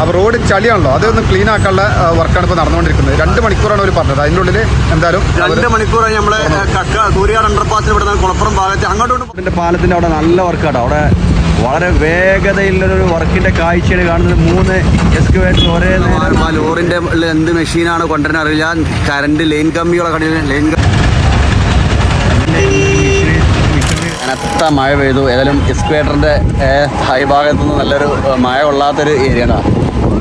അപ്പോൾ റോഡ് ചളിയാണല്ലോ. അതൊന്ന് ക്ലീൻ ആക്കാനുള്ള വർക്കാണ് ഇപ്പോൾ നടന്നുകൊണ്ടിരിക്കുന്നത്. രണ്ട് മണിക്കൂറാണ് അവർ പറഞ്ഞത്. അതിന്റെ ഉള്ളിൽ എന്തായാലും രണ്ട് മണിക്കൂറായി നമ്മളെ കക്ക കൂരിയാട് അണ്ടർപാസിൽ ഇവിടെ നിന്ന് കുളപ്പുറം ഭാഗത്ത് അങ്ങോട്ടും പാലത്തിന്റെ അവിടെ നല്ല വർക്കാണ് അവിടെ വളരെ വേഗതയിലൊരു വർക്കിന്റെ കാഴ്ചയാണ് കാണുന്നത്. മൂന്ന് എക്സ്കവേറ്റർ ഒരേ ലോറിന്റെ ലോറിന്റെ എന്ത് മെഷീനാണ് കൊണ്ടുവരാൻ അറിയില്ല. കറണ്ട് ലൈൻ കമ്പികളെ കടയിൽ ലൈൻ കനത്ത മഴ പെയ്തു. ഏതായാലും എക്സ്ക്വേറ്ററിന്റെ ഹൈ ഭാഗത്തു നിന്ന് നല്ലൊരു മഴ കൊള്ളാത്തൊരു ഏരിയ ഏരിയയാണ്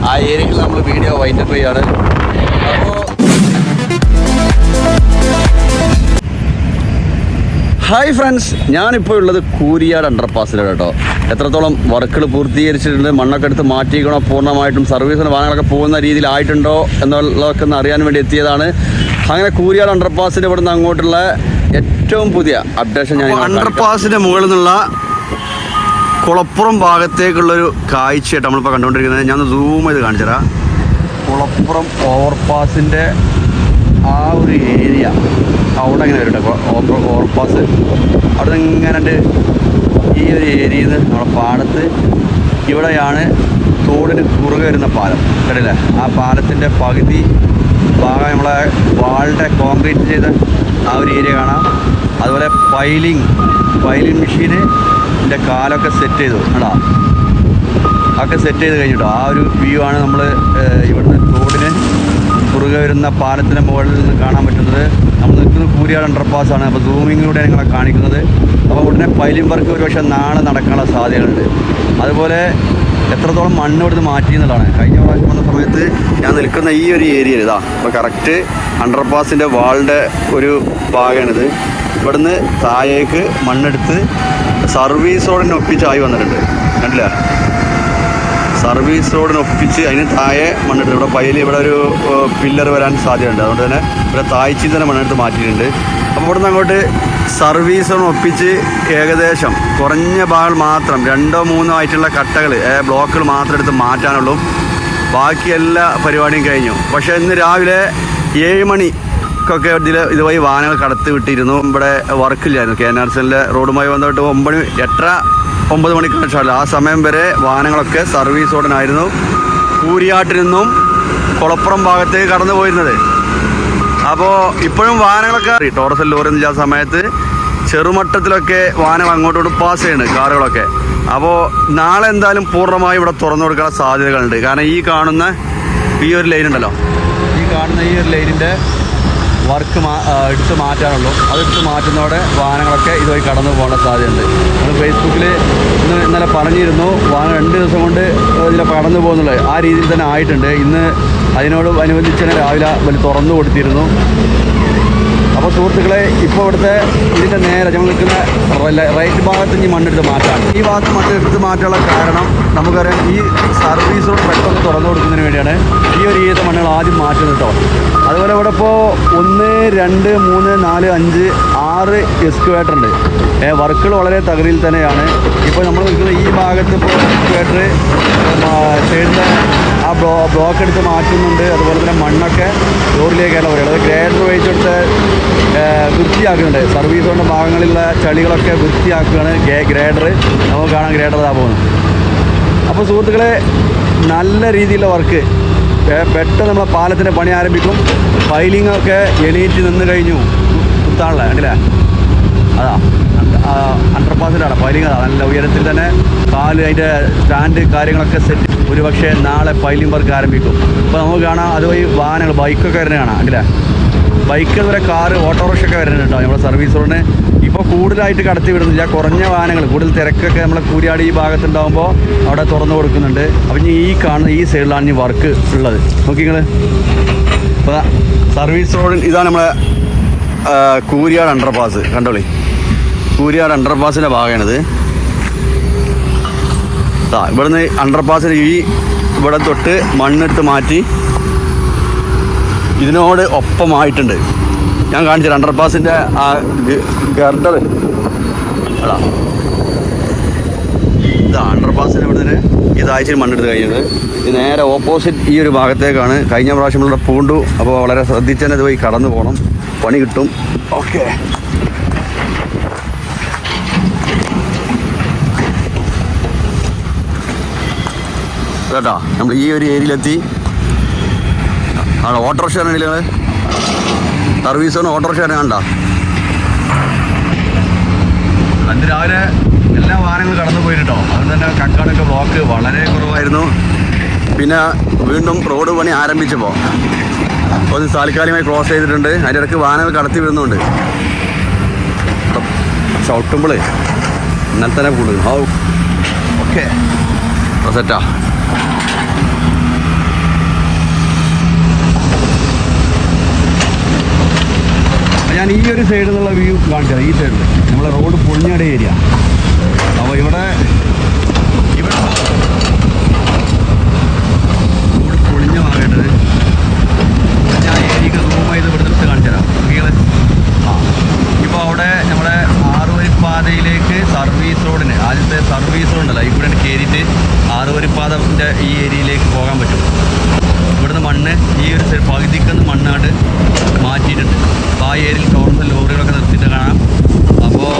ആ ഏരിയയിൽ നമ്മൾ വീഡിയോ വൈൻഡപ്പ് ചെയ്യാണ്. അപ്പോൾ ഹായ് ഫ്രണ്ട്സ് ഞാനിപ്പോൾ ഉള്ളത് കൂരിയാട് അണ്ടർപാസിലാണ് കേട്ടോ. എത്രത്തോളം വർക്കുകൾ പൂർത്തീകരിച്ചിട്ടുണ്ട് മണ്ണൊക്കെ എടുത്ത് മാറ്റിക്കണോ പൂർണമായിട്ടും സർവീസിന് വാഹനങ്ങളൊക്കെ പോകുന്ന രീതിയിലായിട്ടുണ്ടോ എന്നുള്ളതൊക്കെ ഒന്ന് അറിയാൻ വേണ്ടി എത്തിയതാണ്. അങ്ങനെ കൂരിയാട് അണ്ടർപാസിന്റെ ഇവിടെ നിന്ന് അങ്ങോട്ടുള്ള ഏറ്റവും പുതിയ അപ്ഡേഷൻ ഞാൻ അണ്ടർപാസിന്റെ മുകളിൽ നിന്നുള്ള കുളപ്പുറം ഭാഗത്തേക്കുള്ളൊരു കാഴ്ചയായിട്ട് നമ്മളിപ്പോൾ കണ്ടുകൊണ്ടിരിക്കുന്നത്. ഞാൻ സൂം ചെയ്ത് കാണിച്ചതരാം. കുളപ്പുറം ഓവർപാസിന്റെ ആ ഒരു ഏരിയ അവിടെ ഇങ്ങനെ വരും കേട്ടോ. ഓവർപാസ് അവിടെ നിന്ന് ഇങ്ങനെ ഈ ഒരു ഏരിയയിൽ നിന്ന് നമ്മുടെ പാടത്ത് ഇവിടെയാണ് തോടിന് കുറുകെ വരുന്ന പാലം. കണ്ടില്ലേ ആ പാലത്തിന്റെ പകുതി ഭാഗം നമ്മളെ വാളിന്റെ കോൺക്രീറ്റ് ചെയ്ത ആ ഒരു ഏരിയ കാണാം. അതുപോലെ പൈലിങ് പൈലിംഗ് മെഷീന് എന്റെ കാലൊക്കെ സെറ്റ് ചെയ്തു കേട്ടോ ഒക്കെ സെറ്റ് ചെയ്ത് കഴിഞ്ഞിട്ടോ. ആ ഒരു വ്യൂ ആണ് നമ്മൾ ഇവിടുന്ന് തോടിന് കുറുകെ വരുന്ന പാലത്തിന്റെ മുകളിൽ നിന്ന് കാണാൻ പറ്റുന്നത്. നമ്മൾ നിൽക്കുന്ന കൂരിയാട് അണ്ടർപാസ് ആണ്. അപ്പോൾ സൂമിങ്ങിലൂടെ നിങ്ങളെ കാണിക്കുന്നത്. അപ്പോൾ ഉടനെ പൈലിംബർക്ക് ഒരു പക്ഷേ നാളെ നടക്കാനുള്ള സാധ്യതകളുണ്ട്. അതുപോലെ എത്രത്തോളം മണ്ണ് ഇവിടുന്ന് മാറ്റി എന്നുള്ളതാണ്. കഴിഞ്ഞ പ്രാവശ്യം വന്ന സമയത്ത് ഞാൻ നിൽക്കുന്ന ഈ ഒരു ഏരിയയിൽ ഇതാ അപ്പോൾ കറക്റ്റ് അണ്ടർപാസിന്റെ വാളിന്റെ ഒരു ഭാഗമാണിത്. ഇവിടുന്ന് താഴേക്ക് മണ്ണെടുത്ത് സർവീസ് റോഡിന് ഒപ്പിച്ചായി വന്നിട്ടുണ്ട്. കണ്ടില്ല? സർവീസ് റോഡിന് ഒപ്പിച്ച് അതിന് താഴെ മണ്ണെടുത്ത് ഇവിടെ പയ്യൽ ഇവിടെ ഒരു പില്ലർ വരാൻ സാധ്യതയുണ്ട്. അതുകൊണ്ട് തന്നെ ഇവിടെ താഴ്ചയിൽ തന്നെ മണ്ണെടുത്ത് മാറ്റിയിട്ടുണ്ട്. അപ്പോൾ ഇവിടെ നിന്ന് അങ്ങോട്ട് സർവീസ് ഒപ്പിച്ച് ഏകദേശം കുറഞ്ഞ ഭാഗങ്ങൾ മാത്രം രണ്ടോ മൂന്നോ ആയിട്ടുള്ള കട്ടകൾ ബ്ലോക്കുകൾ മാത്രം എടുത്ത് മാറ്റാനുള്ളൂ. ബാക്കി എല്ലാ പരിപാടിയും കഴിഞ്ഞു. പക്ഷേ ഇന്ന് രാവിലെ ഏഴ് മണി ഒക്കെ ഇതിൽ ഇതുവഴി വാഹനങ്ങൾ കടത്തി വിട്ടിരുന്നു. ഇവിടെ വർക്കില്ലായിരുന്നു കെ എൻ ആർ റോഡുമായി ബന്ധപ്പെട്ട് ഒമ്പത് എട്ടര ഒമ്പത് മണിക്കാണ് ഷാർട്ട് ആ സമയം വരെ വാഹനങ്ങളൊക്കെ സർവീസ് ഉടനായിരുന്നു. കൂരിയാട്ടിൽ നിന്നും കുളപ്പുറം ഭാഗത്തേക്ക് കടന്നു പോയിരുന്നത്. അപ്പോൾ ഇപ്പോഴും വാഹനങ്ങളൊക്കെ ടോറസ് ലോറി സമയത്ത് ചെറുമട്ടത്തിലൊക്കെ വാഹനങ്ങൾ അങ്ങോട്ടോട്ട് പാസ് ചെയ്യുന്നുണ്ട് കാറുകളൊക്കെ. അപ്പോൾ നാളെ എന്തായാലും പൂർണമായും ഇവിടെ തുറന്നു കൊടുക്കാൻ സാധ്യതകളുണ്ട്. കാരണം ഈ കാണുന്ന ഈ ഒരു ലൈൻ ഉണ്ടല്ലോ. ഈ കാണുന്ന ഈ ഒരു ലൈനിന്റെ വർക്ക് മാ എടുത്ത് മാറ്റാനുള്ളൂ. അതെടുത്ത് മാറ്റുന്നതോടെ വാഹനങ്ങളൊക്കെ ഇതുവഴി കടന്നു പോകാനുള്ള സാധ്യതയുണ്ട്. നമ്മൾ ഫേസ്ബുക്കിൽ ഇന്ന് ഇന്നലെ പറഞ്ഞിരുന്നു വാഹനം രണ്ട് ദിവസം കൊണ്ട് ഇതിലെ കടന്നു പോകുന്നുള്ളത് ആ രീതിയിൽ തന്നെ ആയിട്ടുണ്ട്. ഇന്ന് അതിനോട് അനുബന്ധിച്ച് തന്നെ രാവിലെ വലിയ തുറന്നു കൊടുത്തിരുന്നു. അപ്പോൾ സുഹൃത്തുക്കളെ ഇപ്പോൾ ഇവിടുത്തെ ഇതിന്റെ നേരെ ഞങ്ങൾ നിൽക്കുന്ന റൈറ്റ് ഭാഗത്ത് ഇനി മണ്ണെടുത്ത് മാറ്റാം ഈ ഭാഗത്ത് മണ്ണെടുത്ത് മാറ്റാനുള്ള കാരണം നമുക്കറിയാം ഈ സർവീസ് റോഡ് പെട്ടെന്ന് തുറന്നു കൊടുക്കുന്നതിന് വേണ്ടിയാണ് ഈ ഒരു ഈത്ത മണ്ണുകൾ ആദ്യം മാറ്റുന്നത് കേട്ടോ അതുപോലെ ഇവിടെ ഇപ്പോൾ ഒന്ന് രണ്ട് മൂന്ന് നാല് അഞ്ച് ആറ് എക്സ്ക്വേറ്റർ ഉണ്ട്. വർക്കുകൾ വളരെ തകരിയിൽ തന്നെയാണ്. ഇപ്പോൾ നമ്മൾ നിൽക്കുന്ന ഈ ഭാഗത്ത് ഇപ്പോൾ എക്സ്ക്വേറ്റർ സൈഡിലെ ആ ബ്ലോ ബ്ലോക്ക് എടുത്ത് മാറ്റുന്നുണ്ട്. അതുപോലെ തന്നെ മണ്ണൊക്കെ ലോറിലേക്കല്ല പറയുന്നത് അത് ഗ്രേഡർ വെച്ചെടുത്ത് വൃത്തിയാക്കുന്നുണ്ട്. സർവീസ് കൊണ്ട് ഭാഗങ്ങളിലുള്ള ചളികളൊക്കെ വൃത്തിയാക്കുകയാണ് ഗ്രേഡർ. നമുക്ക് കാണാൻ ഗ്രേഡർ ഇതാ പോകുന്നത്. അപ്പോൾ സുഹൃത്തുക്കളെ നല്ല രീതിയിലുള്ള വർക്ക്. പെട്ടെന്ന് നമ്മളെ പാലത്തിന്റെ പണി ആരംഭിക്കും. ഫൈലിംഗ് ഒക്കെ എണീറ്റ് നിന്ന് കഴിഞ്ഞു. കുത്താണല്ലേ കണ്ടില്ലേ അതാ. അണ്ടർപാസിലാണ് പൈലിംഗ് നല്ല ഉയരത്തിൽ തന്നെ കാൽ അതിന്റെ സ്റ്റാൻഡ് കാര്യങ്ങളൊക്കെ സെറ്റ് ഒരു പക്ഷേ നാളെ പൈലിംഗ് വർക്ക് ആരംഭിക്കും. അപ്പോൾ നമുക്ക് കാണാം അതുവഴി വാഹനങ്ങൾ ബൈക്കൊക്കെ വരുന്നത് കാണാം അല്ലേ? ബൈക്ക് വരെ കാറ് ഓട്ടോറിക്ഷ ഒക്കെ വരുന്നുണ്ട് കേട്ടോ നമ്മുടെ സർവീസ് റോഡിന് ഇപ്പോൾ കൂടുതലായിട്ട് കടത്തി വിടുന്നില്ല കുറഞ്ഞ വാഹനങ്ങൾ കൂടുതൽ തിരക്കൊക്കെ നമ്മളെ കൂരിയാട് ഈ ഭാഗത്തുണ്ടാകുമ്പോൾ അവിടെ തുറന്നു കൊടുക്കുന്നുണ്ട്. അപ്പം ഇനി ഈ കാണുന്ന ഈ സൈഡിലാണ് ഇനി വർക്ക് ഉള്ളത്. നോക്കി നിങ്ങൾ സർവീസ് റോഡിൽ ഇതാണ് നമ്മളെ കൂരിയാട് അണ്ടർപാസ് കണ്ടോളി? കൂരിയാട് അണ്ടർപാസിന്റെ ഭാഗമാണിത്. ആ ഇവിടുന്ന് അണ്ടർപാസിന് ഈ ഇവിടെ തൊട്ട് മണ്ണെടുത്ത് മാറ്റി ഇതിനോട് ഒപ്പമായിട്ടുണ്ട്. ഞാൻ കാണിച്ചു അണ്ടർപാസിന്റെ ആ ഗർഡർ. അതാ. ഇതാ അണ്ടർപാസിന് ഇവിടുന്ന് ഇതാഴ്ചയിൽ മണ്ണെടുത്ത് കഴിഞ്ഞത്. ഇത് നേരെ ഓപ്പോസിറ്റ് ഈ ഒരു ഭാഗത്തേക്കാണ്. കഴിഞ്ഞ പ്രാവശ്യം ഇവിടെ പൂണ്ടു. അപ്പോൾ വളരെ ശ്രദ്ധിച്ച് തന്നെ പോയി കടന്നു പോകണം. പണി കിട്ടും. ഓക്കെ. കേട്ടോ നമ്മൾ ഈ ഒരു ഏരിയയിലെത്തി. ആണ് ഓട്ടോറിക്ഷ നിങ്ങൾ സർവീസ് ഓട്ടോറിക്ഷ കണ്ടോ? അന്ന് രാവിലെ എല്ലാ വാഹനങ്ങളും കടന്നു പോയിട്ടോ. അതുകൊണ്ട് തന്നെ കക്കാടൊക്കെ ബ്ലോക്ക് വളരെ കുറവായിരുന്നു. പിന്നെ വീണ്ടും റോഡ് പണി ആരംഭിച്ചപ്പോൾ അത് താൽക്കാലികമായി ക്ലോസ് ചെയ്തിട്ടുണ്ട്. അതിന്റെ ഇടയ്ക്ക് വാഹനങ്ങൾ കടത്തി വിടുന്നുണ്ട്. ചവിട്ടുമ്പോൾ ഇന്നലെ തന്നെ കൂടും ഓ ഓക്കെ. സെറ്റാ ഞാൻ ഈ ഒരു സൈഡിൽ നിന്നുള്ള വ്യൂ കാണിച്ചത് ഈ സൈഡിൽ നമ്മളെ റോഡ് പൊളിഞ്ഞട ഏരിയ അപ്പോൾ ഇവിടെ ഇവിടെ റോഡ് പൊളിഞ്ഞ ഭാഗമായിട്ടത് ഞാൻ ഏരിയക്ക് റൂമായത് ഇവിടെ എടുത്ത് കാണിച്ചു തരാം ആ. ഇപ്പോൾ അവിടെ നമ്മുടെ ആറുവരിപ്പാതയിലേക്ക് സർവീസ് റോഡിന് ആദ്യത്തെ സർവീസ് റോഡുണ്ടല്ലോ ഇവിടെ കയറിയിട്ട് ആറുവരിപ്പാതന്റെ ഈ ഏരിയയിലേക്ക് പോകാൻ പറ്റും. മണ്ണ് ഈ ഒരു പകുതിക്കുന്ന മണ്ണാട് മാറ്റിയിട്ടുണ്ട്. അപ്പോൾ ആ ഏരിയയിൽ ടോർസ് ലോറികളൊക്കെ നിർത്തിയിട്ട് കാണാം. അപ്പോൾ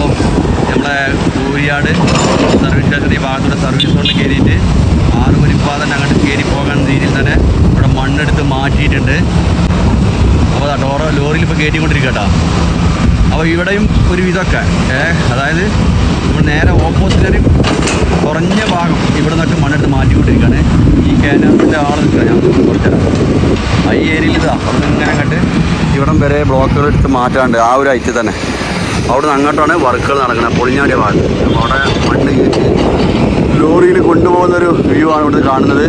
നമ്മളെ കൂരിയാട് സർവീസ് സ്റ്റേഷൻ ഈ ഭാഗത്തൂടെ സർവീസ് കൊണ്ട് കയറിയിട്ട് ആറ് മണിപ്പാതന്നെ അങ്ങോട്ട് കയറി പോകാൻ രീതിയിൽ തന്നെ ഇവിടെ മണ്ണെടുത്ത് മാറ്റിയിട്ടുണ്ട്. അപ്പോൾ ടോറോ ലോറിയിൽ ഇപ്പോൾ കയറ്റിക്കൊണ്ടിരിക്കട്ടോ അപ്പോൾ ഇവിടെയും ഒരു ഇതൊക്കെ ഏഹ് അതായത് ഇവിടെ നേരെ ഓപ്പോസിറ്റൊരു കുറഞ്ഞ ഭാഗം ഇവിടെ നിന്നൊക്കെ മണ്ണെടുത്ത് മാറ്റിക്കൊണ്ടിരിക്കുകയാണ്. ഈ കേനത്തിന്റെ ആൾ നിൽക്കുക ഞാൻ കുറച്ചുതരാം ആ ഈ ഏരിയയിൽ ഇതാ അവിടെ ഇങ്ങനെ കണ്ട് ഇവിടം വരെ ബ്ലോക്കുകൾ എടുത്ത് മാറ്റാണ്ട് ആ ഒരു ഐറ്റ് തന്നെ. അവിടെ നിന്ന് അങ്ങോട്ടാണ് വർക്കുകൾ നടക്കുന്നത്. പൊളിഞ്ഞാടിയ ഭാഗത്ത്. അപ്പോൾ അവിടെ മണ്ണ് കയറ്റി ലോറിയിൽ കൊണ്ടുപോകുന്നൊരു വ്യൂ ആണ് ഇവിടുന്ന് കാണുന്നത്.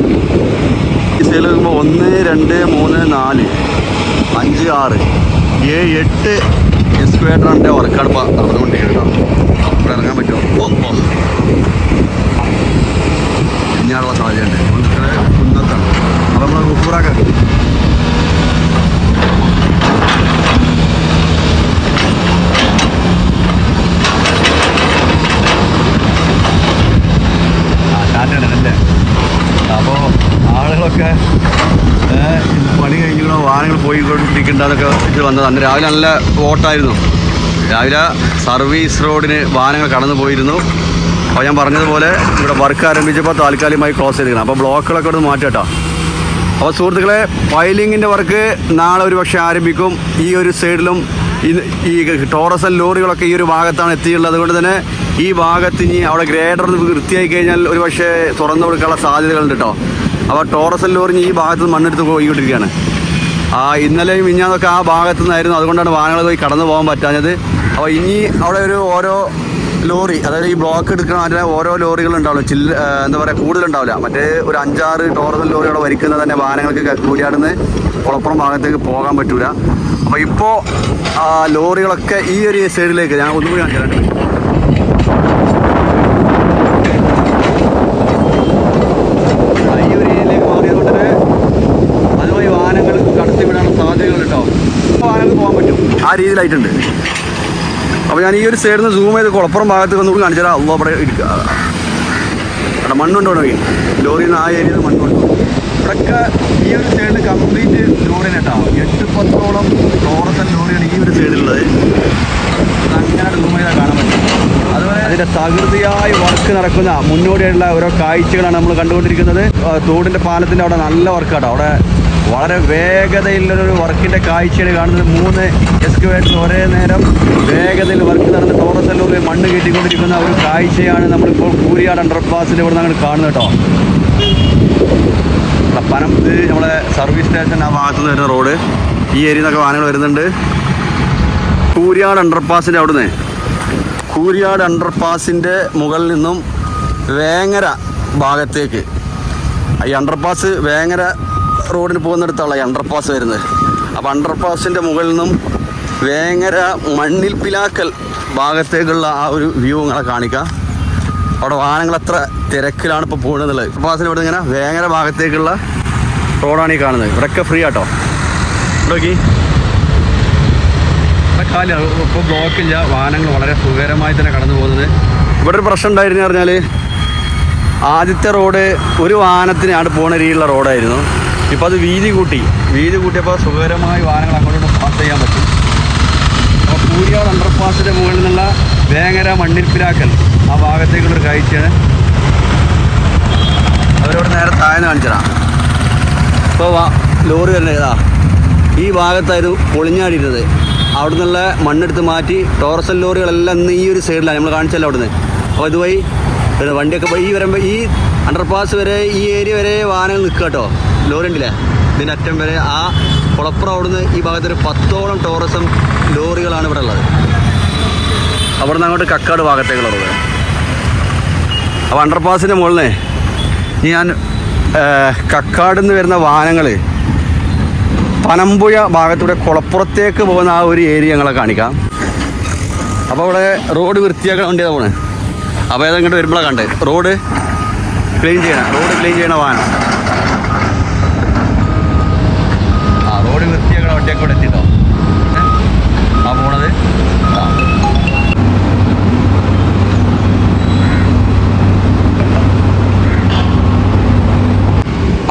ഈ സൈഡിൽ നോക്കുമ്പോൾ ഒന്ന് രണ്ട് മൂന്ന് നാല് അഞ്ച് ആറ് ഏഴ് എട്ട് എക്സ്ക്വേറ്ററിന്റെ വർക്കാണ് ഇപ്പോൾ നടന്നുകൊണ്ടിരിക്കുന്നത്. ഇവിടെ ഇറങ്ങാൻ പറ്റുമോ? ഇനിയുള്ള സാധ്യതയുണ്ട് നിൽക്കുന്നത് കുന്നത്താണ്. അപ്പോൾ നമ്മൾ ടാറ്റയാണ് അപ്പോൾ ആളുകളൊക്കെ പണി കഴിഞ്ഞിട്ടോ വാഹനങ്ങൾ പോയിക്കൊണ്ടിരിക്കേണ്ടതൊക്കെ വന്നത്. അന്ന് രാവിലെ നല്ല വോട്ടായിരുന്നു രാവിലെ സർവീസ് റോഡിന് വാഹനങ്ങൾ കടന്നു പോയിരുന്നു. അപ്പോൾ ഞാൻ പറഞ്ഞതുപോലെ ഇവിടെ വർക്ക് ആരംഭിച്ചപ്പോൾ താൽക്കാലികമായി ക്ലോസ് ചെയ്തിരിക്കണം അപ്പോൾ ബ്ലോക്കുകളൊക്കെ ഒന്ന് മാറ്റട്ടോ അപ്പോൾ സുഹൃത്തുക്കളെ പൈലിങ്ങിന്റെ വർക്ക് നാളെ ഒരു പക്ഷേ ആരംഭിക്കും. ഈ ഒരു സൈഡിലും ഈ ടോറസൽ ലോറികളൊക്കെ ഈ ഒരു ഭാഗത്താണ് എത്തിയുള്ളത് അതുകൊണ്ട് തന്നെ ഈ ഭാഗത്ത് ഇനി അവിടെ ഗ്രേഡർ വൃത്തിയായി കഴിഞ്ഞാൽ ഒരു പക്ഷേ തുറന്നു കൊടുക്കാനുള്ള സാധ്യതകളുണ്ട് കേട്ടോ അപ്പോൾ ടോറസൽ ലോറി ഈ ഭാഗത്ത് മണ്ണെടുത്ത് പോയിക്കൊണ്ടിരിക്കുകയാണ്. ആ ഇന്നലെയും മിഞ്ഞാന്നൊക്കെ ആ ഭാഗത്തു നിന്നായിരുന്നു അതുകൊണ്ടാണ് വാഹനങ്ങൾ പോയി കടന്നു പോകാൻ പറ്റാഞ്ഞത്. അപ്പോൾ ഇനി അവിടെ ഒരു ഓരോ ലോറി അതായത് ഈ ബ്ലോക്ക് എടുക്കണ മറ്റേ ഓരോ ലോറികൾ ഉണ്ടാവില്ല. ചില്ല എന്താ പറയുക കൂടുതലുണ്ടാവില്ല മറ്റേ ഒരു അഞ്ചാറ് ടോറസൽ ലോറി അവിടെ വരിക്കുന്നത് തന്നെ വാഹനങ്ങൾക്ക് കൂടിയാടുന്ന് കുളപ്പുറം ഭാഗത്തേക്ക് പോകാൻ പറ്റൂല. അപ്പോൾ ഇപ്പോൾ ലോറികളൊക്കെ ഈ ഒരു സൈഡിലേക്ക് ഞാൻ ഒന്നുകൂടി കാണിച്ചു തരാം ആ ഈ ഒരു ഏരിയയിലേക്ക് മാറിയതുകൊണ്ട് തന്നെ അതുവഴി വാഹനങ്ങൾ കടത്തിവിടാനുള്ള സാധ്യതകൾ കേട്ടോ വാഹനങ്ങൾ പോകാൻ പറ്റും ആ രീതിയിലായിട്ടുണ്ട്. അപ്പോൾ ഞാൻ ഈ ഒരു സൈഡിൽ നിന്ന് സൂം ചെയ്ത് കുളപ്പുറം ഭാഗത്ത് വന്നു കാണിച്ചാൽ അല്ലോ അവിടെ ഇരിക്കുക അവിടെ മണ്ണുണ്ടോ നോക്കി ലോറിയിൽ നിന്ന് ആ ഏരിയയിൽ മണ്ണുണ്ടോ? ഇവിടെയൊക്കെ ഈ ഒരു സൈഡിൽ കംപ്ലീറ്റ് ലോറിയാണ് കേട്ടോ. എട്ട് പത്തോളം ടോറസൽ ലോറിയാണ് ഈ ഒരു സൈഡിലുള്ളത് അങ്ങനെ റൂമിലാണ് കാണാൻ പറ്റും അതുപോലെ അതിന്റെ തകൃതിയായി വർക്ക് നടക്കുന്ന മുന്നോടിയായിട്ടുള്ള ഓരോ കാഴ്ചകളാണ് നമ്മൾ കണ്ടുകൊണ്ടിരിക്കുന്നത്. തോടിന്റെ പാലത്തിന്റെ അവിടെ നല്ല വർക്കാട്ടോ അവിടെ വളരെ വേഗതയിലുള്ളൊരു വർക്കിന്റെ കാഴ്ചയാണ് കാണുന്നത്. മൂന്ന് എക്സ്കവേറ്റർ ഒരേ നേരം വേഗതയിൽ വർക്ക് നടന്ന് ടോറസ് ലോറിയിൽ മണ്ണ് കെട്ടിക്കൊണ്ടിരിക്കുന്ന ഒരു കാഴ്ചയാണ് നമ്മളിപ്പോൾ കൂരിയാട് അണ്ടർപാസിൽ ഇവിടെ നിന്ന് കാണുന്നത് കേട്ടോ. ഇവിടെ പനം ഇത് നമ്മളെ സർവീസ് സ്റ്റേഷൻ ആ ഭാഗത്ത് നിന്ന് വരുന്ന റോഡ് ഈ ഏരിയയിൽ നിന്നൊക്കെ വാഹനങ്ങൾ വരുന്നുണ്ട്. കൂരിയാട് അണ്ടർപാസിന്റെ അവിടുന്ന്. കൂരിയാട് അണ്ടർപാസിന്റെ മുകളിൽ നിന്നും വേങ്ങര ഭാഗത്തേക്ക്. ഈ അണ്ടർപാസ് വേങ്ങര റോഡിന് പോകുന്നിടത്താണ് ഈ അണ്ടർപാസ് വരുന്നത് അപ്പോൾ അണ്ടർപാസിന്റെ മുകളിൽ നിന്നും വേങ്ങര മണ്ണിൽ പിലാക്കൽ ഭാഗത്തേക്കുള്ള ആ ഒരു വ്യൂ നിങ്ങളെ കാണിക്കാം. അവിടെ വാഹനങ്ങൾ അത്ര തിരക്കിലാണ് ഇപ്പോൾ പോകുന്നത്. അണ്ടർപാസിന് ഇവിടെ ഇങ്ങനെ വേങ്ങര ഭാഗത്തേക്കുള്ള റോഡാണ് ഈ കാണുന്നത്. ഇവിടെയൊക്കെ ഫ്രീ ആട്ടോ. നോക്കി. കാല ഇപ്പോൾ ബ്ലോക്കില്ല വാഹനങ്ങൾ വളരെ സുഖകരമായി തന്നെ കടന്നു പോകുന്നത്. ഇവിടെ ഒരു പ്രശ്നം ഉണ്ടായിരുന്നു പറഞ്ഞാൽ ആദ്യത്തെ റോഡ് ഒരു വാഹനത്തിനാണ് പോണ രീതിയിലുള്ള റോഡായിരുന്നു ഇപ്പോൾ അത് വീതി കൂട്ടി. വീതി കൂട്ടിയപ്പോൾ സുഖകരമായി വാഹനങ്ങൾ അങ്ങോട്ട് പാസ് ചെയ്യാൻ പറ്റും. അപ്പോൾ കൂരിയാട് അണ്ടർപാസിന്റെ മുകളിൽ നിന്നുള്ള വേങ്ങര മണ്ണിൽപ്പിലാക്കൽ ആ ഭാഗത്തേക്കുള്ളൊരു കാഴ്ചയാണ് അവരോട് നേരെ താഴ്ന്ന് കാണിച്ചതാണ് ഇപ്പോൾ ലോറി തന്നെ ഇതാ. ഈ ഭാഗത്തായിരുന്നു പൊളിഞ്ഞാടിയിരുന്നത് അവിടെ നിന്നുള്ള മണ്ണെടുത്ത് മാറ്റി ടോറസൽ ലോറികളെല്ലാം ഇന്ന് ഈ ഒരു സൈഡിലാണ് നമ്മൾ കാണിച്ചല്ലോ അവിടുന്ന്. അപ്പോൾ ഇതുവഴി വണ്ടിയൊക്കെ ഈ വരുമ്പോൾ ഈ അണ്ടർപാസ് വരെ ഈ ഏരിയ വരെ വാഹനങ്ങൾ നിൽക്കുക കേട്ടോ ലോറി ഉണ്ടല്ലേ ഇതിന്റെ അറ്റം വരെ ആ കുളപ്പുറം അവിടുന്ന് ഈ ഭാഗത്തൊരു പത്തോളം ടൂറിസം ലോറികളാണ് ഇവിടെ ഉള്ളത്. അവിടുന്ന് അങ്ങോട്ട് കക്കാട് ഭാഗത്തേക്കുള്ളത് അപ്പോൾ അണ്ടർപാസിന്റെ മുകളിൽ ഞാൻ കക്കാട് നിന്ന് വരുന്ന വാഹനങ്ങൾ പനമ്പുഴ ഭാഗത്തൂടെ കുളപ്പുറത്തേക്ക് പോകുന്ന ആ ഒരു ഏരിയ ഞങ്ങളെ കാണിക്കാം. അപ്പോൾ അവിടെ റോഡ് വൃത്തിയാക്കാൻ വേണ്ടിയാണ് പോണേ. അപ്പോൾ ഏതെങ്കിലും വരുമ്പോഴാണ് കണ്ടത് റോഡ് ക്ലീൻ ചെയ്യണം റോഡ് ക്ലീൻ ചെയ്യണ വാഹനം ആ റോഡ് വണ്ടിയൊക്കെ എത്തിട്ടോ? ആ പോണത്?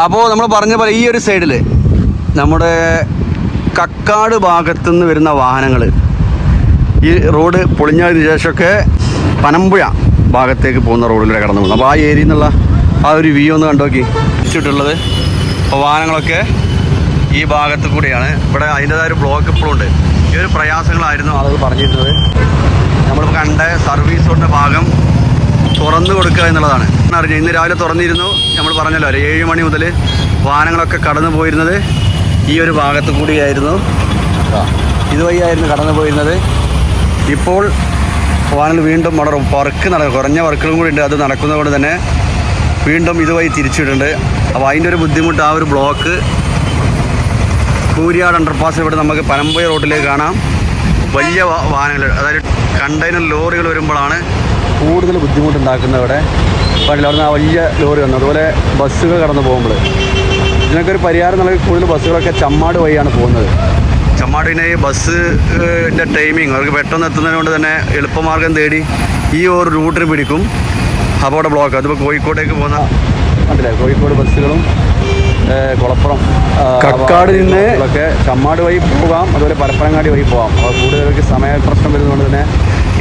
അപ്പോൾ നമ്മൾ പറഞ്ഞ പോലെ ഈ ഒരു സൈഡിൽ നമ്മുടെ കക്കാട് ഭാഗത്തുനിന്ന് വരുന്ന വാഹനങ്ങൾ ഈ റോഡ് പൊളിഞ്ഞതിന് ശേഷമൊക്കെ പനമ്പുഴ ഭാഗത്തേക്ക് പോകുന്ന റോഡിലൂടെ കടന്നു പോകുന്നു. അപ്പോൾ ആ ഏരിയയിൽ നിന്നുള്ള ആ ഒരു വ്യൂ ഒന്ന് കണ്ടോക്കി. വെച്ചിട്ടുള്ളത്. അപ്പോൾ വാഹനങ്ങളൊക്കെ ഈ ഭാഗത്ത് കൂടിയാണ്. ഇവിടെ അതിന്റെതായ ഒരു ബ്ലോക്ക് ഇപ്പോഴും ഉണ്ട്. ഈ ഒരു പ്രയാസങ്ങളായിരുന്നു ആളുകൾ പറഞ്ഞിരുന്നത്. നമ്മൾ കണ്ട സർവീസ് റോഡിന്റെ ഭാഗം തുറന്നു കൊടുക്കുക എന്നുള്ളതാണ്. അറിഞ്ഞു? ഇന്ന് രാവിലെ തുറന്നിരുന്നു. നമ്മൾ പറഞ്ഞല്ലോ ഒരു ഏഴ് മണി മുതൽ വാഹനങ്ങളൊക്കെ കടന്നു പോയിരുന്നത് ഈ ഒരു ഭാഗത്ത് കൂടിയായിരുന്നു. ഇതുവഴിയായിരുന്നു കടന്നു പോയിരുന്നത്. ഇപ്പോൾ വാഹനങ്ങൾ വീണ്ടും വളരെ വർക്ക് നടക്കും കുറഞ്ഞ വർക്കുകളും കൂടി ഉണ്ട്. അത് നടക്കുന്നതുകൊണ്ട് തന്നെ വീണ്ടും ഇതുവഴി തിരിച്ചിട്ടുണ്ട്. അപ്പോൾ അതിന്റെ ഒരു ബുദ്ധിമുട്ട് ആ ഒരു ബ്ലോക്ക് കൂരിയാട് അണ്ടർപാസ് ഇവിടെ നമുക്ക് പനമ്പുഴ റോഡിലേക്ക് കാണാം. വലിയ വാഹനങ്ങൾ അതായത് കണ്ടെയ്നർ ലോറികൾ വരുമ്പോഴാണ് കൂടുതൽ ബുദ്ധിമുട്ടുണ്ടാക്കുന്നത് ഇവിടെ പണ്ടില്ല അവിടെ ആ വലിയ ലോറി വന്നു. അതുപോലെ ബസ്സുകൾ കടന്നു പോകുമ്പോൾ. ഇതിനൊക്കെ ഒരു പരിഹാരം നൽകി കൂടുതൽ ബസ്സുകളൊക്കെ ചമ്മാട് വഴിയാണ് പോകുന്നത്. ചമ്മാടിനെ ബസ്സിന്റെ ടൈമിങ് അവർക്ക് പെട്ടെന്ന് എത്തുന്നതിനോട് തന്നെ എളുപ്പമാർഗം തേടി ഈ ഒരു റൂട്ടിന് പിടിക്കും. അപ്പോൾ അവിടെ ബ്ലോക്ക് അതിപ്പോൾ കോഴിക്കോട്ടേക്ക് പോകുന്ന കണ്ടില്ലേ കോഴിക്കോട് ബസ്സുകളും കുളപ്പുറം കക്കാട് നിന്ന് ഒക്കെ ചമ്മാട് വഴി പോകാം അതുപോലെ പരപ്പനങ്ങാടി വഴി പോകാം. അപ്പോൾ കൂടുതലേക്ക് സമയ പ്രശ്നം വരുന്നതുകൊണ്ട് തന്നെ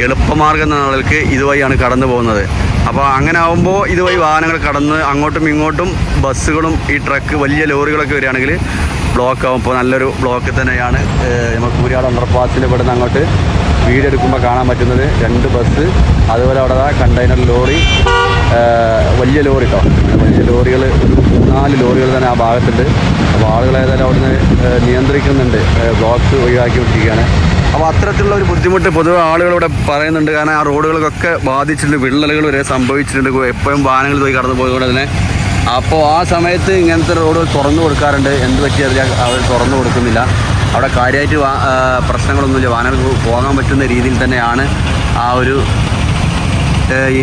എളുപ്പമാർഗം എന്ന നിലയ്ക്ക് ഇതുവഴിയാണ് കടന്നു പോകുന്നത്. അപ്പോൾ അങ്ങനെ ആകുമ്പോൾ ഇതുവഴി വാഹനങ്ങൾ കടന്ന് അങ്ങോട്ടും ഇങ്ങോട്ടും ബസ്സുകളും ഈ ട്രക്ക് വലിയ ലോറികളൊക്കെ വരികയാണെങ്കിൽ ബ്ലോക്ക് ആകും ഇപ്പോൾ നല്ലൊരു ബ്ലോക്ക് തന്നെയാണ്. നമുക്ക് കൂരിയാട് അണ്ടർപാസിൽ ഇവിടുന്ന് അങ്ങോട്ട് വീടെടുക്കുമ്പോൾ എടുക്കുമ്പോൾ കാണാൻ പറ്റുന്നത്. രണ്ട് ബസ് അതുപോലെ അവിടെ കണ്ടെയ്നർ ലോറി. വലിയ ലോറി കേട്ടോ വലിയ ലോറികൾ നാല് ലോറികൾ തന്നെ ആ ഭാഗത്തുണ്ട്. അപ്പോൾ ആളുകൾ ഏതായാലും അവിടുന്ന് നിയന്ത്രിക്കുന്നുണ്ട്. ബ്ലോക്ക് ഒഴിവാക്കി വിട്ടിരിക്കുകയാണ് അപ്പോൾ അത്തരത്തിലുള്ള ഒരു ബുദ്ധിമുട്ട് പൊതുവെ ആളുകളിവിടെ പറയുന്നുണ്ട്. കാരണം ആ റോഡുകൾക്കൊക്കെ ബാധിച്ചിട്ടുണ്ട് വിള്ളലുകൾ വരെ സംഭവിച്ചിട്ടുണ്ട്. എപ്പോഴും വാഹനങ്ങൾ പോയി കടന്നു പോയതുകൊണ്ട് തന്നെ. അപ്പോൾ ആ സമയത്ത് ഇങ്ങനത്തെ റോഡുകൾ തുറന്നു കൊടുക്കാറുണ്ട്. എന്ത് പറ്റിയറിയാൽ അവർ തുറന്നു കൊടുക്കുന്നില്ല. അവിടെ കാര്യമായിട്ട് പ്രശ്നങ്ങളൊന്നുമില്ല. വാഹനങ്ങൾക്ക് പോകാൻ പറ്റുന്ന രീതിയിൽ തന്നെയാണ് ആ ഒരു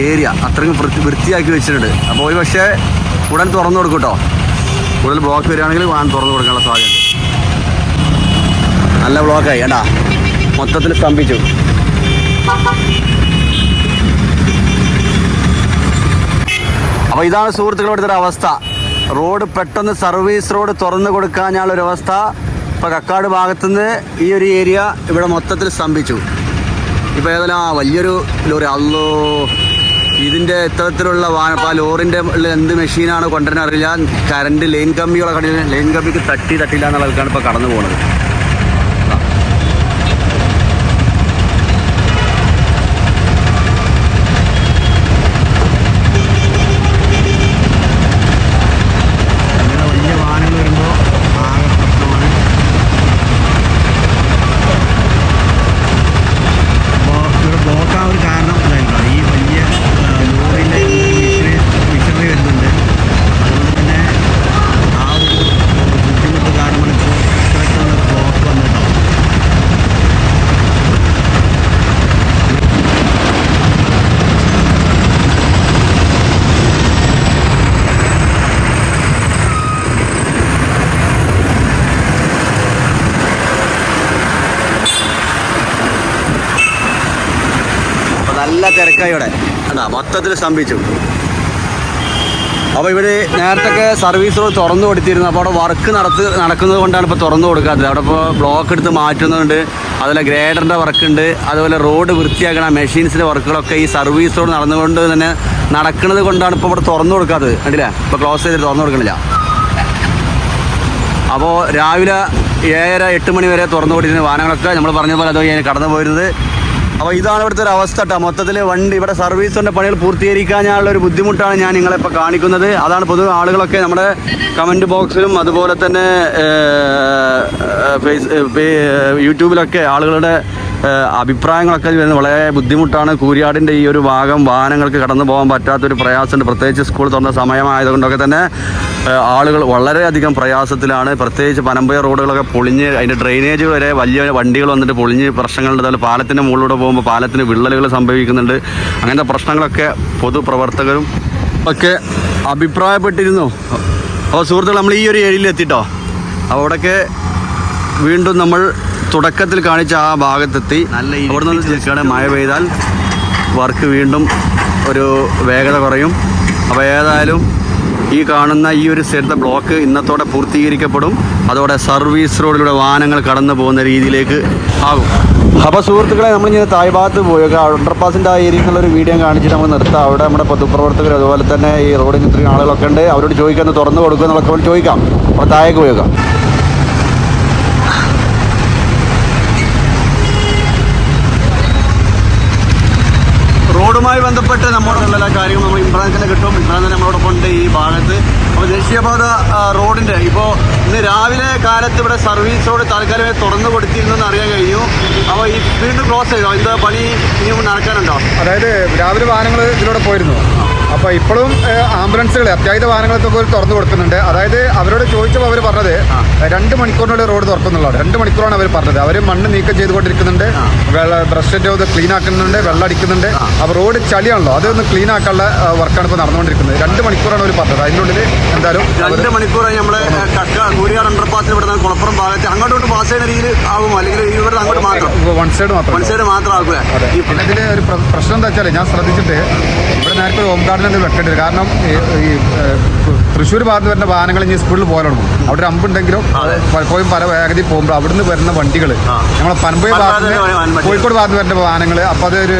ഏരിയ അത്രയും വൃത്തി വൃത്തിയാക്കി വെച്ചിട്ടുണ്ട്. അപ്പോൾ ഒരു പക്ഷേ ഉടൻ തുറന്നു കൊടുക്കും കേട്ടോ കൂടുതൽ ബ്ലോക്ക് വരികയാണെങ്കിൽ വാഹനം തുറന്നു കൊടുക്കാനുള്ള സാധ്യതയുണ്ട് നല്ല ബ്ലോക്കായി കേട്ടാ മൊത്തത്തിൽ സ്തംഭിച്ചു. അപ്പോൾ ഇതാണ് സുഹൃത്തുക്കളുടെ ഒരു അവസ്ഥ. റോഡ് പെട്ടെന്ന് സർവീസ് റോഡ് തുറന്നു കൊടുക്കാനുള്ള അവസ്ഥ ഇപ്പോൾ കക്കാട് ഭാഗത്തുനിന്ന് ഈ ഒരു ഏരിയ ഇവിടെ മൊത്തത്തിൽ സ്തംഭിച്ചു. ഇപ്പോൾ ഏതായാലും ആ വലിയൊരു ലോറി അല്ലോ ഇതിന്റെ ഇത്തരത്തിലുള്ള വാ ലോറിന്റെ ഉള്ളിൽ എന്ത് മെഷീനാണ് കൊണ്ടുവരാൻ അറിയില്ല. കറണ്ട് ലൈൻ കമ്പികളൊക്കെ ലൈൻ കമ്പിക്ക് തട്ടി തട്ടില്ല എന്നുള്ളവർക്കാണ് ഇപ്പോൾ കടന്നു പോകുന്നത് ഇങ്ങനെ വലിയ വാഹനങ്ങൾ വരുമ്പോൾ ആകെ പ്രശ്നമാണ് അപ്പോൾ ഇവിടെ ബ്ലോക്ക് ആവാൻ ഒരു കാരണം അതായിരുന്നു ഈ വലിയ ലോറിന്റെ മിഷനറി മിഷനറി വരുന്നുണ്ട് അതുകൊണ്ട് തന്നെ ആ ഒരു ബുദ്ധിമുട്ട് കാരണമാണ് ഇപ്പോൾ ഇത്തരത്തിലുള്ള ബ്ലോക്ക് വന്നിട്ടോ അപ്പോൾ നല്ല തിരക്കായി ഇവിടെ കണ്ടാ മൊത്തത്തിൽ സ്തംഭിച്ചു. അപ്പോൾ ഇവർ നേരത്തെ സർവീസ് റോഡ് തുറന്നു കൊടുത്തിരുന്നു. അപ്പോൾ അവിടെ വർക്ക് നടത്ത് നടക്കുന്നത് കൊണ്ടാണ് ഇപ്പോൾ തുറന്നു കൊടുക്കാത്തത്. അവിടെ ഇപ്പോൾ ബ്ലോക്ക് എടുത്ത് മാറ്റുന്നുണ്ട്. അതുപോലെ ഗ്രേഡറിന്റെ വർക്ക് അതുപോലെ റോഡ് വൃത്തിയാക്കണ. മെഷീൻസിന്റെ വർക്കുകളൊക്കെ ഈ സർവീസ് റോഡ് നടന്നുകൊണ്ട് തന്നെ നടക്കുന്നത് കൊണ്ടാണ് ഇപ്പോൾ ഇവിടെ തുറന്നു കൊടുക്കാത്തത്. കണ്ടില്ല? ഇപ്പോൾ ക്ലോസ് ചെയ്തിട്ട് തുറന്നു കൊടുക്കണില്ല. അപ്പോൾ രാവിലെ ഏഴര എട്ട് മണി വരെ തുറന്നു കൊടുത്തിരുന്ന വാഹനങ്ങളൊക്കെ നമ്മൾ പറഞ്ഞ പോലെ അതുവഴി കടന്നു പോയിരുന്നത് അപ്പോൾ ഇതാണ് ഇവിടുത്തെ ഒരു അവസ്ഥ കേട്ടോ. മൊത്തത്തിൽ വണ്ടി ഇവിടെ സർവീസിന്റെ പണികൾ പൂർത്തീകരിക്കാനുള്ള ഒരു ബുദ്ധിമുട്ടാണ് ഞാൻ നിങ്ങളെ ഇപ്പോൾ കാണിക്കുന്നത്. അതാണ് പൊതുവെ ആളുകളൊക്കെ നമ്മുടെ കമന്റ് ബോക്സിലും അതുപോലെ തന്നെ ഫേസ് യൂട്യൂബിലൊക്കെ ആളുകളുടെ അഭിപ്രായങ്ങളൊക്കെ വരുന്നത് വളരെ ബുദ്ധിമുട്ടാണ്. കൂരിയാടിന്റെ ഈ ഒരു ഭാഗം വാഹനങ്ങൾക്ക് കടന്നു പോകാൻ പറ്റാത്തൊരു പ്രയാസമുണ്ട്. പ്രത്യേകിച്ച് സ്കൂൾ തുറന്ന സമയമായതുകൊണ്ടൊക്കെ തന്നെ ആളുകൾ വളരെയധികം പ്രയാസത്തിലാണ്. പ്രത്യേകിച്ച് പനമ്പയ റോഡുകളൊക്കെ പൊളിഞ്ഞ് അതിന്റെ ഡ്രെയിനേജ് വരെ വലിയ വണ്ടികൾ വന്നിട്ട് പൊളിഞ്ഞ് പ്രശ്നങ്ങളുണ്ട്. അതുപോലെ പാലത്തിന്റെ മുകളിലൂടെ പോകുമ്പോൾ പാലത്തിന് വിള്ളലുകൾ സംഭവിക്കുന്നുണ്ട്. അങ്ങനത്തെ പ്രശ്നങ്ങളൊക്കെ പൊതുപ്രവർത്തകരും ഒക്കെ അഭിപ്രായപ്പെട്ടിരുന്നു. അപ്പോൾ സുഹൃത്തുക്കൾ നമ്മൾ ഈ ഒരു ഏരിയയിൽ എത്തിട്ടോ അപ്പോൾ അവിടെയൊക്കെ വീണ്ടും നമ്മൾ തുടക്കത്തിൽ കാണിച്ച ആ ഭാഗത്തെത്തി. നല്ല അവിടെ നിന്ന് ചിരിക്കുകയാണ് മഴ പെയ്താൽ വർക്ക് വീണ്ടും ഒരു വേഗത കുറയും. അപ്പോൾ ഏതായാലും ഈ കാണുന്ന ഈ ഒരു സ്ഥലത്തെ ബ്ലോക്ക് ഇന്നത്തോടെ പൂർത്തീകരിക്കപ്പെടും. അതോടെ സർവീസ് റോഡിലൂടെ വാഹനങ്ങൾ കടന്നു പോകുന്ന രീതിയിലേക്ക് ആകും. അപ്പോൾ സുഹൃത്തുക്കളെ നമ്മൾ ഇങ്ങനെ തായ് ഭാഗത്ത് പോയേക്കാം അണ്ടർപാസിന്റെ ആ ഏരിയയിലുള്ള ഒരു വീഡിയോ കാണിച്ചിട്ട് നമ്മൾ നിർത്താം. അവിടെ നമ്മുടെ പൊതുപ്രവർത്തകർ അതുപോലെ തന്നെ ഈ റോഡിന് ഇത്രയും ആളുകളൊക്കെ ഉണ്ട്. അവരോട് ചോദിക്കാൻ തുറന്നു കൊടുക്കുക എന്നുള്ളതൊക്കെ ചോദിക്കാം. അപ്പോൾ താഴേക്ക് പോയേക്കാം റോഡുമായി ബന്ധപ്പെട്ട് നമ്മോടുള്ള എല്ലാ കാര്യങ്ങളും നമ്മൾ ഇമ്രാൻ തന്നെ കിട്ടും. ഇമ്രാൻ തന്നെ നമ്മളോടൊപ്പം ഉണ്ട് ഈ ഭാഗത്ത്. അപ്പോൾ ദേശീയപാത റോഡിന്റെ ഇപ്പോൾ ഇന്ന് രാവിലെ കാലത്ത് ഇവിടെ സർവീസ് റോഡ് താൽക്കാലികമായി തുറന്നു കൊടുത്തിരുന്നെന്ന് അറിയാൻ കഴിഞ്ഞു. അപ്പോൾ ഈ വീണ്ടും ക്ലോസ് ചെയ്തോ? എന്താ പണി ഇനിയും നടക്കാനുണ്ടോ? അതായത് രാവിലെ വാഹനങ്ങൾ ഇതിലൂടെ പോയിരുന്നു. അപ്പോൾ ഇപ്പോഴും ആംബുലൻസുകൾ അത്യാഹിത വാഹനങ്ങളൊക്കെ പോലും തുറന്നു കൊടുക്കുന്നുണ്ട്. അതായത് അവരോട് ചോദിച്ചപ്പോൾ അവർ പറഞ്ഞത് രണ്ട് മണിക്കൂറിനുള്ളിൽ റോഡ് തുറക്കുന്നുള്ളതാണ്. രണ്ട് മണിക്കൂറാണ് അവർ പറഞ്ഞത്. അവർ മണ്ണ് നീക്കം ചെയ്തുകൊണ്ടിരിക്കുന്നുണ്ട്. വെള്ള ബ്രഷിന്റെ ഇത് ക്ലീൻ ആക്കുന്നുണ്ട് വെള്ളം അടിക്കുന്നുണ്ട്. അപ്പോൾ റോഡ് ചളിയാണല്ലോ. അതൊന്ന് ക്ലീൻ ആക്കാനുള്ള വർക്കാണ് ഇപ്പോൾ നടന്നുകൊണ്ടിരിക്കുന്നത്. രണ്ട് മണിക്കൂറാണ് അവർ പറഞ്ഞത്. അതിനുള്ളിൽ എന്തായാലും രണ്ട് മണിക്കൂറായി കക്ക കൂരിയാട് അണ്ടർപാസിൽ ഇവിടെ കുളപ്പുറം ഭാഗത്ത് അങ്ങോട്ടോട്ട് പാസ് ചെയ്യുന്ന രീതിയിൽ ആകും അല്ലെങ്കിൽ ഇവിടെ അങ്ങോട്ട് മാത്രം. വൺ സൈഡ് മാത്രം വൺ സൈഡ് മാത്രം ആക്കുക ഇതിൽ ഒരു പ്രശ്നം എന്താ വെച്ചാൽ ഞാൻ ശ്രദ്ധിച്ചിട്ട് ഇവിടെ നേരത്തെ ഒരു എന്തെങ്കിലും വെക്കേണ്ടി വരും. കാരണം ഈ തൃശ്ശൂർ ഭാഗത്ത് വരുന്ന വാഹനങ്ങൾ ഇനി സ്കൂളിൽ പോകാനുള്ളൂ അവിടെ ഒരു അമ്പുണ്ടെങ്കിലും പലപ്പോഴും പല വേഗതി പോകുമ്പോൾ അവിടുന്ന് വരുന്ന വണ്ടികൾ നമ്മളെ പനമ്പയ ഭാഗത്ത്. കോഴിക്കോട് ഭാഗത്ത് വരുന്ന വാഹനങ്ങൾ അപ്പോൾ അതൊരു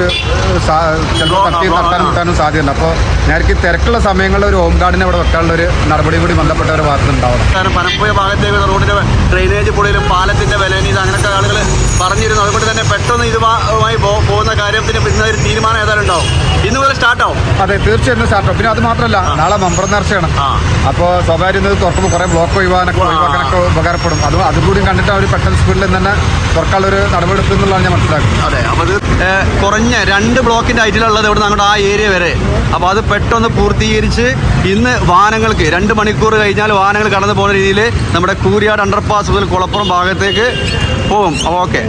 ചിലപ്പോൾ തട്ടി തട്ടാൻ കിട്ടാനും സാധ്യതയുണ്ട്. അപ്പോൾ നേരത്തെ തിരക്കുള്ള സമയങ്ങളിൽ ഒരു ഹോം ഗാർഡിനെ അവിടെ വെക്കാനുള്ള ഒരു നടപടി കൂടി ഭാഗത്ത് ഉണ്ടാവണം. കാരണം പനമ്പുഴ ഭാഗത്തേക്ക് റോഡിന്റെ ഡ്രെയിനേജ് പൊടിയിലും പാലത്തിന്റെ വില അങ്ങനത്തെ ആളുകൾ പറഞ്ഞിരുന്നു. അതുകൊണ്ട് തന്നെ പെട്ടെന്ന് ഇതുമായി പോകുന്ന കാര്യത്തിന് പിന്നെ ഒരു തീരുമാനം ഏതായാലും ഉണ്ടാവും. ഇന്ന് മുതൽ സ്റ്റാർട്ടാവും അതെ തീർച്ചയായും സ്റ്റാർട്ട് പിന്നെ അത് മാത്രമല്ല നാളെ മമ്പറ നേർച്ചയാണ്. അപ്പോൾ സ്വകാര്യം തുറക്കുമ്പോൾ കുറേ ബ്ലോക്ക് ഒഴിവാനൊക്കെ ഒഴിവാക്കാനൊക്കെ ഉപകാരപ്പെടും. അതും അതുകൂടി കണ്ടിട്ട് അവർ പെട്ടെന്ന് സ്പീഡിൽ തന്നെ തുറക്കാനുള്ള ഒരു നടപടി എടുക്കും എന്നുള്ളതാണ് ഞാൻ മനസ്സിലാക്കുന്നത്. അതെ അപ്പോൾ അത് കുറഞ്ഞ രണ്ട് ബ്ലോക്കിന്റെ ഹൈറ്റിലുള്ളത് ഇവിടെ അങ്ങോട്ട് ആ ഏരിയ വരെ. അപ്പോൾ അത് പെട്ടെന്ന് പൂർത്തീകരിച്ച് ഇന്ന് വാഹനങ്ങൾക്ക് രണ്ട് മണിക്കൂർ കഴിഞ്ഞാൽ വാഹനങ്ങൾ കടന്നു പോകുന്ന രീതിയിൽ നമ്മുടെ കൂരിയാട് അണ്ടർപാസ് മുതൽ കുളപ്പുറം ഭാഗത്തേക്ക് പോകും. അപ്പോൾ ഓക്കെ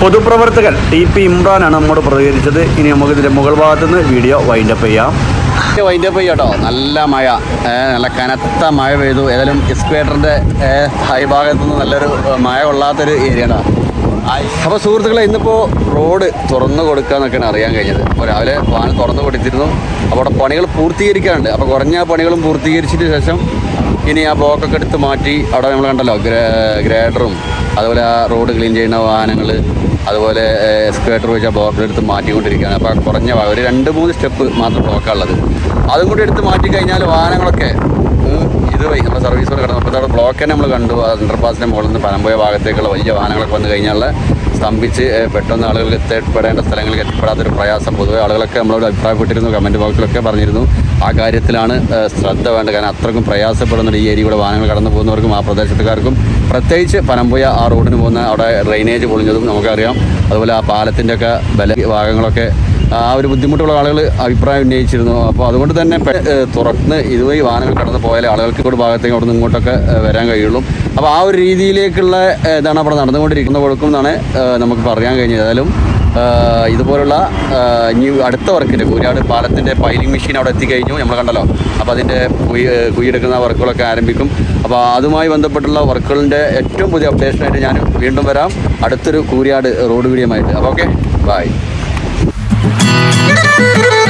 പൊതുപ്രവർത്തകൻ ടി പി ഇമ്രാനാണ് നമ്മോട് പ്രതികരിച്ചത്. ഇനി നമുക്ക് ഇതിന്റെ മുകൾ ഭാഗത്തു നിന്ന് വീഡിയോ വൈൻഡപ്പ് ചെയ്യാം. വൈൻഡപ്പ് ചെയ്യാട്ടോ. കേട്ടോ നല്ല മഴ. നല്ല കനത്ത മഴ പെയ്തു. ഏതായാലും എക്സ്ക്വേറ്ററിന്റെ ഹൈ ഭാഗത്തു നിന്ന് നല്ലൊരു മഴ കൊള്ളാത്തൊരു ഏരിയയാണ് അപ്പോൾ സുഹൃത്തുക്കളെ ഇന്നിപ്പോൾ റോഡ് തുറന്നു കൊടുക്കുക എന്നൊക്കെയാണ് അറിയാൻ കഴിഞ്ഞത്. അപ്പോൾ രാവിലെ വാഹനം തുറന്നു കൊടുത്തിരുന്നു. അപ്പോൾ അവിടെ പണികൾ പൂർത്തീകരിക്കാറുണ്ട് അപ്പോൾ കുറഞ്ഞ പണികളും പൂർത്തീകരിച്ചതിന് ശേഷം ഇനി ആ ബ്ലോക്കൊക്കെ എടുത്ത് മാറ്റി അവിടെ നമ്മൾ കണ്ടല്ലോ ഗ്രേഡറും അതുപോലെ ആ റോഡ് ക്ലീൻ ചെയ്യുന്ന വാഹനങ്ങൾ അതുപോലെ എക്സ്കേറ്റർ വെച്ച് ആ ബ്ലോക്കിൽ എടുത്ത് മാറ്റിക്കൊണ്ടിരിക്കുകയാണ്. അപ്പോൾ കുറഞ്ഞ ഒരു രണ്ട് മൂന്ന് സ്റ്റെപ്പ് മാത്രം ബ്ലോക്കാണുള്ളത്. അതും കൂടി എടുത്ത് മാറ്റി കഴിഞ്ഞാൽ വാഹനങ്ങളൊക്കെ ഇത് ഇതുവഴി നമ്മുടെ സർവീസ് റോഡ് കിടന്നു അപ്പോൾ അവിടെ ബ്ലോക്ക് തന്നെ നമ്മൾ കണ്ടു. ആ അണ്ടർപാസിന്റെ മുകളിൽ നിന്ന് പനമ്പോയ ഭാഗത്തേക്കുള്ള വലിയ വാഹനങ്ങളൊക്കെ വന്നു കഴിഞ്ഞാൽ സ്തംഭിച്ച് പെട്ടെന്ന് ആളുകൾക്ക് എത്തിപ്പെടേണ്ട സ്ഥലങ്ങളിൽ എത്തിപ്പെടാത്തൊരു പ്രയാസം. പൊതുവെ ആളുകളൊക്കെ നമ്മളോട് അഭിപ്രായപ്പെട്ടിരുന്നു കമന്റ് ബോക്സിലൊക്കെ പറഞ്ഞിരുന്നു. ആ കാര്യത്തിലാണ് ശ്രദ്ധ വേണ്ടത് കാരണം അത്രക്കും പ്രയാസപ്പെടുന്നുണ്ട് ഈ ഏരിയയുടെ വാഹനങ്ങൾ കടന്നു പോകുന്നവർക്കും ആ പ്രദേശത്തുകാർക്കും. പ്രത്യേകിച്ച് പനമ്പുയ ആ റോഡിന് പോകുന്ന അവിടെ ഡ്രെയിനേജ് പൊളിഞ്ഞതും നമുക്കറിയാം. അതുപോലെ ആ പാലത്തിന്റെയൊക്കെ ബല ഭാഗങ്ങളൊക്കെ ആ ഒരു ബുദ്ധിമുട്ടുള്ള ആളുകൾ അഭിപ്രായം ഉന്നയിച്ചിരുന്നു. അപ്പോൾ അതുകൊണ്ട് തന്നെ തുറന്ന് ഇതുവഴി വാഹനങ്ങൾ കടന്ന് പോയാലേ ആളുകൾക്ക് ഇവിടെ ഭാഗത്തേക്ക് അവിടെ നിന്ന് ഇങ്ങോട്ടൊക്കെ വരാൻ കഴിയുള്ളൂ. അപ്പോൾ ആ ഒരു രീതിയിലേക്കുള്ള ഇതാണ് അവിടെ നടന്നുകൊണ്ടിരിക്കുന്ന കൊടുക്കും എന്നാണ് നമുക്ക് പറയാൻ കഴിഞ്ഞത്. ഏതായാലും ഇതുപോലുള്ള ഇനി അടുത്ത വർക്കിന്റെ കൂരാട് പാലത്തിന്റെ പൈലിംഗ് മെഷീൻ അവിടെ എത്തിക്കഴിഞ്ഞു. നമ്മൾ കണ്ടല്ലോ. അപ്പോൾ അതിന്റെ ഏഹ് കുഴിയെടുക്കുന്ന വർക്കുകളൊക്കെ ആരംഭിക്കും. അപ്പോൾ അതുമായി ബന്ധപ്പെട്ടുള്ള വർക്കുകളിന്റെ ഏറ്റവും പുതിയ അപ്ഡേഷനായിട്ട് ഞാൻ വീണ്ടും വരാം. അടുത്തൊരു കൂരിയാട് റോഡ് വീഡിയോ ആയിട്ട് അപ്പോൾ ഓക്കെ ബൈ. Thank you.